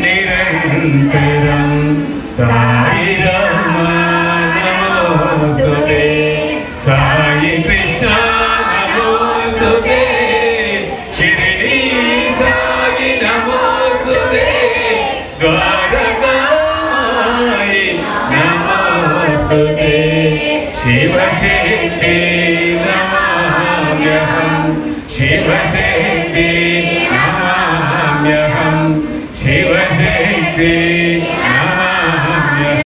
निरन्तरं साई राम नमोस्तुते साई कृष्ण नमोस्तुते शिरडी साई नमोस्तुते द्वारकाई नमोस्तुते शिवशक्ति नमः शिवशक्ति Happy.